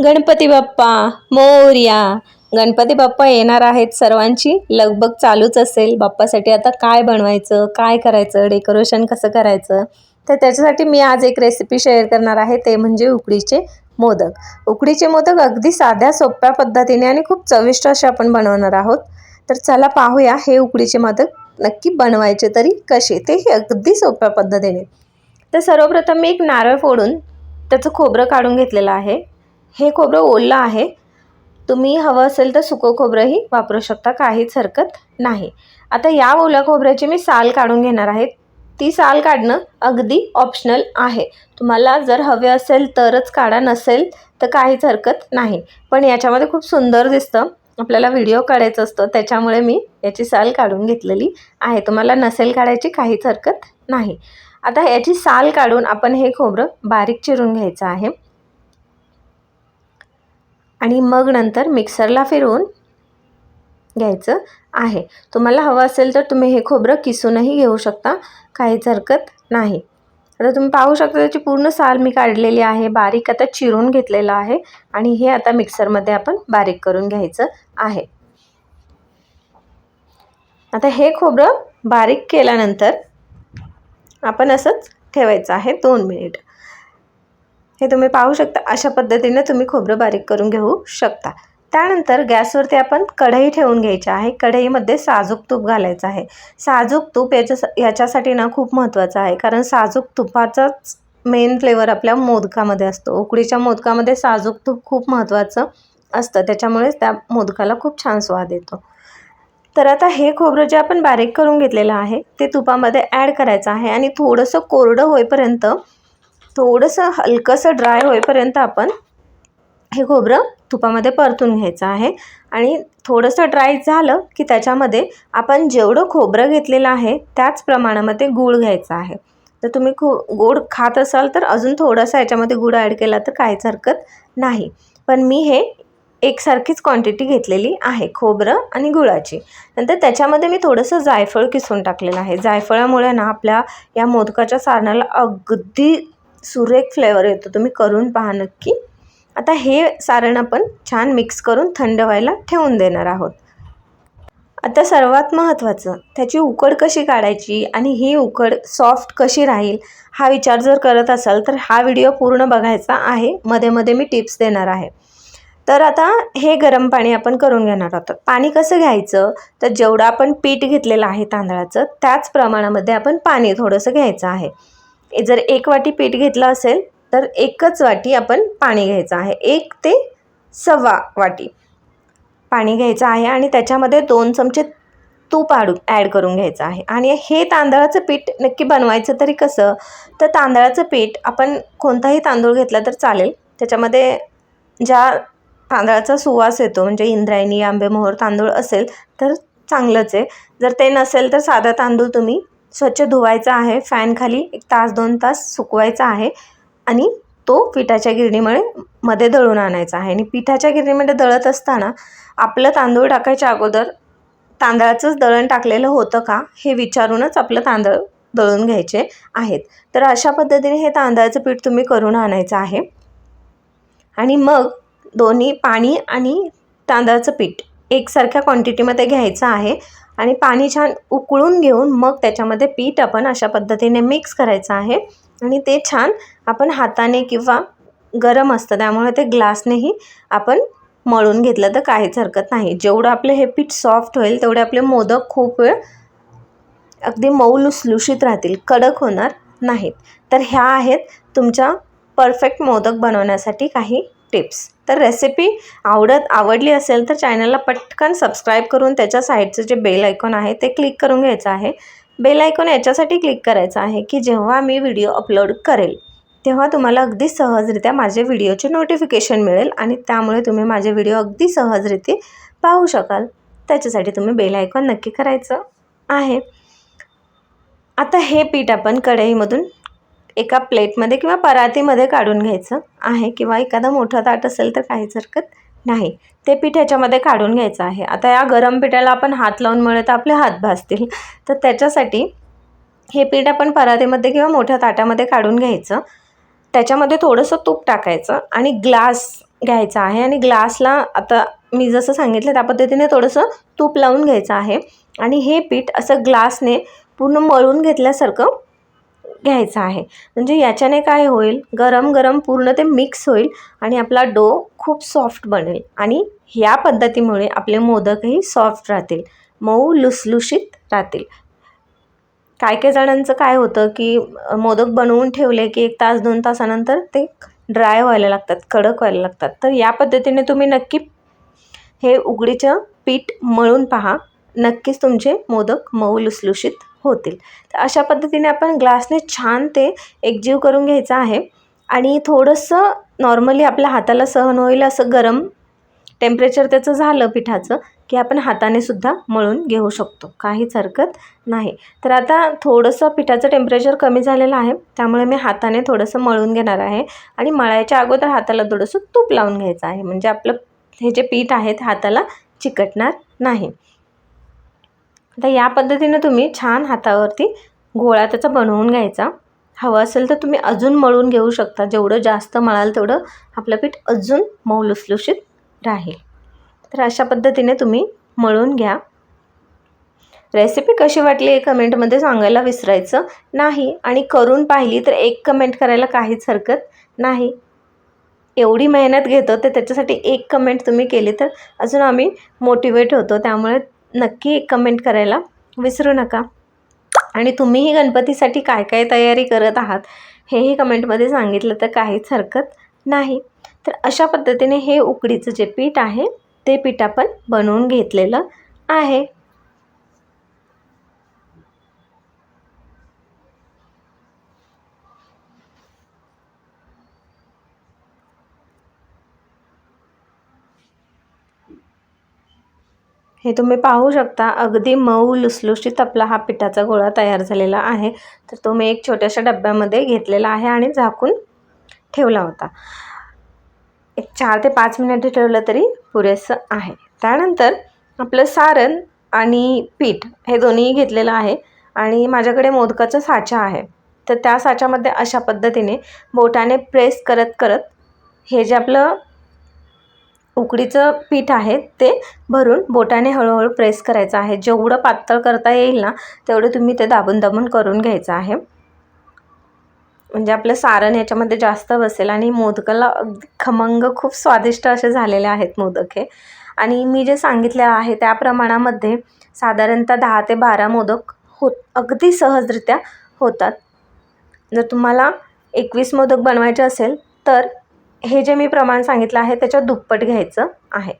गणपती बाप्पा मोर्या. गणपती बाप्पा येणार आहेत सर्वांची. लगबग चालूच असेल. बाप्पासाठी आता काय बनवायचं काय करायचं डेकोरेशन कसं करायचं? तर त्याच्यासाठी मी आज एक रेसिपी शेअर करणार आहे. ते म्हणजे उकडीचे मोदक. उकडीचे मोदक अगदी साध्या सोप्या पद्धतीने आणि खूप चविष्ट असे आपण बनवणार आहोत. तर चला पाहूया हे उकडीचे मोदक नक्की बनवायचे तरी कसे? तेही अगदी सोप्या पद्धतीने. तर सर्वप्रथम मी एक नारळ फोडून त्याचं खोबरं काढून घेतलेलं आहे. हे खोबरं ओलं आहे. तुम्ही हवं असेल तर सुकं खोबरंही वापरू शकता काहीच हरकत नाही. आता या ओल्या खोबऱ्याची मी साल काढून घेणार आहे. ती साल काढणं अगदी ऑप्शनल आहे. तुम्हाला जर हवे असेल तरच काढा नसेल तर काहीच हरकत नाही. पण याच्यामध्ये खूप सुंदर दिसतं. आपल्याला व्हिडिओ काढायचं असतं त्याच्यामुळे मी याची साल काढून घेतलेली आहे. तुम्हाला नसेल काढायची काहीच हरकत नाही. आता याची साल काढून आपण हे खोबरं बारीक चिरून घ्यायचं आहे. आणि मग नंतर मिक्सरला फिरवून घ्यायचं आहे. तुम्हाला हवं असेल तर तुम्ही हे खोबरं किसूनही घेऊ शकता काहीच हरकत नाही. आता तुम्ही पाहू शकता त्याची पूर्ण साल मी काढलेली आहे बारीक आता चिरून घेतलेलं आहे आणि हे आता मिक्सरमध्ये आपण बारीक करून घ्यायचं आहे. आता हे खोबरं बारीक केल्यानंतर आपण असंच ठेवायचं आहे दोन मिनिट. हे तुम्ही पाहू शकता. अशा पद्धतीने तुम्ही खोबरं बारीक करून घेऊ शकता. त्यानंतर गॅसवरती आपण कढई ठेवून घ्यायची आहे. कढईमध्ये साजूक तूप घालायचं आहे. साजूक तूप याच्या याच्यासाठी ना खूप महत्त्वाचं आहे. कारण साजूक तुपाचाच मेन फ्लेवर आपल्या मोदकामध्ये असतो. उकडीच्या मोदकामध्ये साजूक तूप खूप महत्त्वाचं असतं. त्याच्यामुळेच त्या मोदकाला खूप छान स्वाद येतो. तर आता हे खोबरं जे आपण बारीक करून घेतलेलं आहे ते तुपामध्ये ॲड करायचं आहे. आणि थोडंसं कोरडं होईपर्यंत थोडंसं हलकंसं ड्राय होईपर्यंत आपण हे खोबरं तुपामध्ये परतून घ्यायचं आहे. आणि थोडंसं ड्राय झालं की त्याच्यामध्ये आपण जेवढं खोबरं घेतलेलं आहे त्याच प्रमाणामध्ये गूळ घ्यायचा आहे. तर तुम्ही खो गोड खात असाल तर अजून थोडासा याच्यामध्ये गूळ ॲड केला तर काहीच हरकत नाही. पण मी हे एकसारखीच क्वांटिटी घेतलेली आहे खोबरं आणि गुळाची. नंतर त्याच्यामध्ये मी थोडंसं जायफळ किसून टाकलेलं आहे. जायफळामुळे ना आपल्या या मोदकाच्या सारणाला अगदी सुरेख फ्लेवर येतो. तुम्ही करून पहा नक्की. आता हे सारण आपण छान मिक्स करून थंड व्हायला ठेवून देणार आहोत. आता सर्वात महत्त्वाचं त्याची उकड कशी काढायची आणि ही उकड सॉफ्ट कशी राहील हा विचार जर करत असाल तर हा व्हिडिओ पूर्ण बघायचा आहे. मध्ये मध्ये मी टिप्स देणार आहे. तर आता हे गरम पाणी आपण करून घेणार आहोत. पाणी कसं घ्यायचं? तर जेवढं आपण पीठ घेतलेलं आहे तांदळाचं त्याच प्रमाणामध्ये आपण पाणी थोडंसं घ्यायचं आहे. जर एक वाटी पीठ घेतलं असेल तर एकच वाटी आपण पाणी घ्यायचं आहे. एक ते सव्वा वाटी पाणी घ्यायचं आहे आणि त्याच्यामध्ये दोन चमचे तूप आडू ॲड करून घ्यायचं आहे. आणि हे तांदळाचं पीठ नक्की बनवायचं तरी कसं? तर तांदळाचं पीठ आपण कोणताही तांदूळ घेतला तर चालेल. त्याच्यामध्ये ज्या तांदळाचा सुवास येतो म्हणजे इंद्रायणी आंबेमोहर तांदूळ असेल तर चांगलंच आहे. जर ते नसेल तर साधा तांदूळ तुम्ही स्वच्छ धुवायचा आहे फॅनखाली एक तास दोन तास सुकवायचा आहे आणि तो पिठाच्या गिरणीमुळे मध्ये दळून आणायचा आहे. आणि पिठाच्या गिरणीमध्ये दळत असताना आपलं तांदूळ टाकायच्या अगोदर तांदळाचंच दळण टाकलेलं होतं का हे विचारूनच आपलं तांदळ दळून घ्यायचे आहेत. तर अशा पद्धतीने हे तांदळाचं पीठ तुम्ही करून आणायचं आहे. आणि मग दोन्ही पाणी आणि तांदळाचं पीठ एकसारख्या क्वांटिटीमध्ये घ्यायचं आहे. आणि पाणी छान उकळून घेऊन मग त्याच्यामध्ये पीठ आपण अशा पद्धतीने मिक्स करायचं आहे. आणि ते छान आपण हाताने किंवा गरम असतं त्यामुळे ते ग्लासनेही आपण मळून घेतलं तर काहीच हरकत नाही. जेवढं आपलं हे पीठ सॉफ्ट होईल तेवढे आपले मोदक खूप वेळ अगदी मऊ लुसलुशीत राहतील कडक होणार नाहीत. तर ह्या आहेत तुमच्या परफेक्ट मोदक बनवण्यासाठी काही टिप्स तर रेसिपी आवडत आवडली असेल तर चॅनलला पटकन सबस्क्राईब करून त्याच्या साईडचं जे बेल आयकॉन आहे ते क्लिक करून घ्यायचं आहे. बेल आयकॉन याच्यासाठी क्लिक करायचं आहे की जेव्हा मी व्हिडिओ अपलोड करेल तेव्हा तुम्हाला अगदी सहजरित्या माझे व्हिडिओचे नोटिफिकेशन मिळेल आणि त्यामुळे तुम्ही माझे व्हिडिओ अगदी सहजरित्या पाहू शकाल. त्याच्यासाठी तुम्ही बेल आयकॉन नक्की करायचं आहे. आता हे पीठ आपण कढईमधून एका प्लेटमध्ये किंवा परातीमध्ये काढून घ्यायचं आहे किंवा एखादा मोठा ताट असेल तर काहीच हरकत नाही. ते पीठ ह्याच्यामध्ये काढून घ्यायचं आहे. आता या गरम पिठाला आपण हात लावून मिळत तर आपले हात भाजतील. तर त्याच्यासाठी हे पीठ आपण परातीमध्ये किंवा मोठ्या ताटामध्ये काढून घ्यायचं. त्याच्यामध्ये थोडंसं तूप टाकायचं आणि ग्लास घ्यायचा आहे. आणि ग्लासला आता मी जसं सांगितलं त्या पद्धतीने थोडंसं तूप लावून घ्यायचं आहे. आणि हे पीठ असं ग्लासने पूर्ण मळून घेतल्यासारखं घ्यायचं आहे. म्हणजे याच्याने काय होईल? गरम गरम पूर्ण ते मिक्स होईल आणि आपला डो खूप सॉफ्ट बनेल आणि ह्या पद्धतीमुळे आपले मोदकही सॉफ्ट राहतील. मऊ लुसलुशीत राहतील. काय काय जणांचं काय होतं की मोदक बनवून ठेवले की एक तास दोन तासानंतर ते ड्राय व्हायला लागतात कडक व्हायला लागतात. तर या पद्धतीने तुम्ही नक्की हे उकडीचं पीठ मळून पहा. नक्कीच तुमचे मोदक मऊ लुसलुशीत होतील. तर अशा पद्धतीने आपण ग्लासने छान ते एकजीव करून घ्यायचं आहे. आणि थोडंसं नॉर्मली आपल्या हाताला सहन होईल असं गरम टेम्परेचर त्याचं झालं पिठाचं की आपण हाताने सुद्धा मळून घेऊ शकतो. काहीच हरकत नाही. तर आता थोडंसं पिठाचं टेम्परेचर कमी झालेलं आहे. त्यामुळे मी हाताने थोडंसं मळून घेणार आहे. आणि मळायच्या अगोदर हाताला थोडंसं तूप लावून घ्यायचं आहे. म्हणजे आपलं हे जे पीठ आहे ते हाताला चिकटणार नाही. आता या पद्धतीनं तुम्ही छान हातावरती गोळा त्याचा बनवून घ्यायचा. हवं असेल तर तुम्ही अजून मळून घेऊ शकता. जेवढं जास्त मळाल तेवढं आपलं पीठ अजून मऊ लुसलुशीत राहील. तर अशा पद्धतीने तुम्ही मळून घ्या. रेसिपी कशी वाटली हे कमेंटमध्ये सांगायला विसरायचं नाही आणि करून पाहिली तर एक कमेंट करायला काहीच हरकत नाही. एवढी मेहनत घेतो तर त्याच्यासाठी एक कमेंट तुम्ही केली तर अजून आम्ही मोटिवेट होतो. त्यामुळे नक्की एक कमेंट करायला विसरू नका. आणि तुम्हीही गणपतीसाठी काय काय तयारी करत आहात हेही कमेंटमध्ये सांगितलं तर काहीच हरकत नाही. तर अशा पद्धतीने हे उकडीचं जे पीठ आहे ते पीठ आपण बनवून घेतलेलं आहे. हे तुम्ही पाहू शकता अगदी मऊ लुसलुशीत आपला हा पिठाचा गोळा तयार झालेला आहे. तर तो मी एक छोट्याशा डब्यामध्ये घेतलेला आहे आणि झाकून ठेवला होता. एक चार ते पाच मिनिटे ठेवलं तरी पुरेसं आहे. त्यानंतर आपलं सारण आणि पीठ हे दोन्ही घेतलेलं आहे आणि माझ्याकडे मोदकाचा साचा आहे. तर त्या साच्यामध्ये अशा पद्धतीने बोटाने प्रेस करत करत हे जे आपलं उकडीचं पीठ आहे ते भरून बोटाने हळूहळू प्रेस करायचं आहे. जेवढं पातळ करता येईल ना तेवढं तुम्ही ते दाबून दाबून करून घ्यायचं आहे. म्हणजे आपलं सारण याच्यामध्ये जास्त बसेल आणि मोदकाला अगदी खमंग खूप स्वादिष्ट असे झालेले आहेत मोदक हे. आणि मी जे सांगितले आहे त्या प्रमाणामध्ये साधारणतः दहा ते बारा मोदक होत अगदी सहजरित्या होतात. जर तुम्हाला एकवीस मोदक बनवायचे असेल तर हे जे मी प्रमाण सांगितलं आहे त्याच्या दुप्पट घ्यायचं आहे.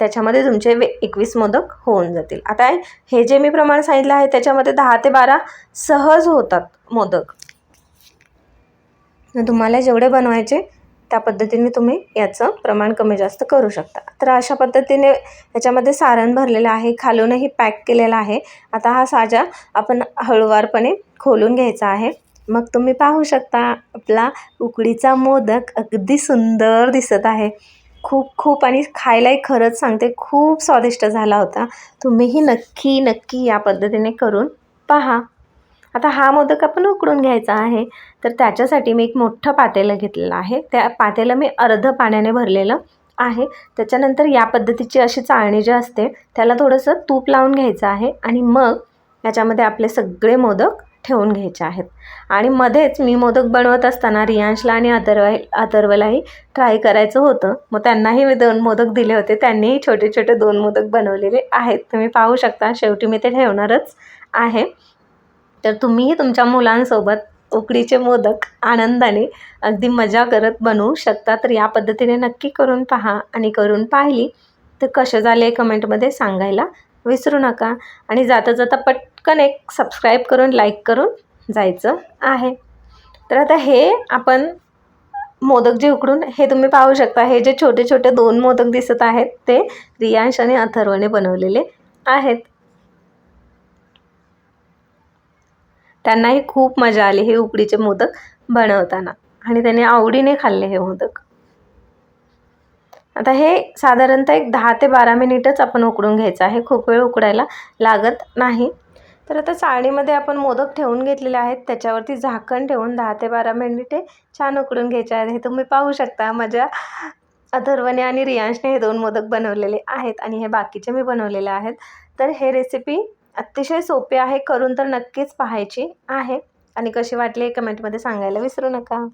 त्याच्यामध्ये तुमचे वे एकवीस मोदक होऊन जातील. आता हे जे मी प्रमाण सांगितलं आहे त्याच्यामध्ये दहा ते बारा सहज होतात मोदक. तुम्हाला जेवढे बनवायचे त्या पद्धतीने तुम्ही याचं प्रमाण कमी जास्त करू शकता. तर अशा पद्धतीने याच्यामध्ये सारण भरलेलं आहे खालूनही पॅक केलेलं आहे. आता हा साजा आपण हळूवारपणे खोलून घ्यायचा आहे. मग तुम्ही पाहू शकता आपला उकडीचा मोदक अगदी सुंदर दिसत आहे. खूप खूप आणि खायलाही खरंच सांगते खूप स्वादिष्ट झाला होता. तुम्हीही नक्की नक्की या पद्धतीने करून पहा. आता हा मोदक आपण उकडून घ्यायचा आहे. तर त्याच्यासाठी मी एक मोठं पातेलं घेतलेलं आहे. त्या पातेलं मी अर्ध पाण्याने भरलेलं आहे. त्याच्यानंतर या पद्धतीची अशी चाळणी जी असते त्याला थोडंसं तूप लावून घ्यायचं आहे. आणि मग याच्यामध्ये आपले सगळे मोदक ठेवून घ्यायचे आहेत. आणि मध्येच मी मोदक बनवत असताना रियांशला आणि अथर्व अथर्वलाही ट्राय करायचं होतं. मग त्यांनाही मी दोन मोदक दिले होते. त्यांनीही छोटे छोटे दोन मोदक बनवलेले आहेत. तुम्ही पाहू शकता शेवटी मी ते ठेवणारच आहे. तर तुम्हीही तुमच्या मुलांसोबत उकडीचे मोदक आनंदाने अगदी मजा करत बनवू शकता. तर या पद्धतीने नक्की करून पहा आणि करून पाहिली. तर कसे झाले कमेंटमध्ये सांगायला. विसरू नका. आणि जाता जाता पटकन एक सबस्क्राईब करून लाईक करून जायचं आहे. तर आता हे आपण मोदक जे उकडून हे तुम्ही पाहू शकता. हे जे छोटे छोटे दोन मोदक दिसत आहेत ते रियांश आणि अथर्वने बनवलेले आहेत. त्यांनाही खूप मजा आली हे उकडीचे मोदक बनवताना. आणि त्यांनी आवडीने खाल्ले हे मोदक. आता हे साधारणतः एक दहा ते बारा मिनिटच आपण उकडून घ्यायचं आहे. खूप वेळ उकडायला लागत नाही. तर आता चाळणीमध्ये आपण मोदक ठेवून घेतलेले आहेत. त्याच्यावरती झाकण ठेवून दहा ते बारा मिनिटे छान उकडून घ्यायचे आहेत. हे तुम्ही पाहू शकता. माझ्या अथर्वने आणि रियांशने हे दोन मोदक बनवलेले आहेत आणि हे बाकीचे मी बनवलेले आहेत. तर हे रेसिपी अतिशय सोपी आहे. करून तर नक्कीच पाहायची आहे. आणि कशी वाटली कमेंटमध्ये सांगायला विसरू नका.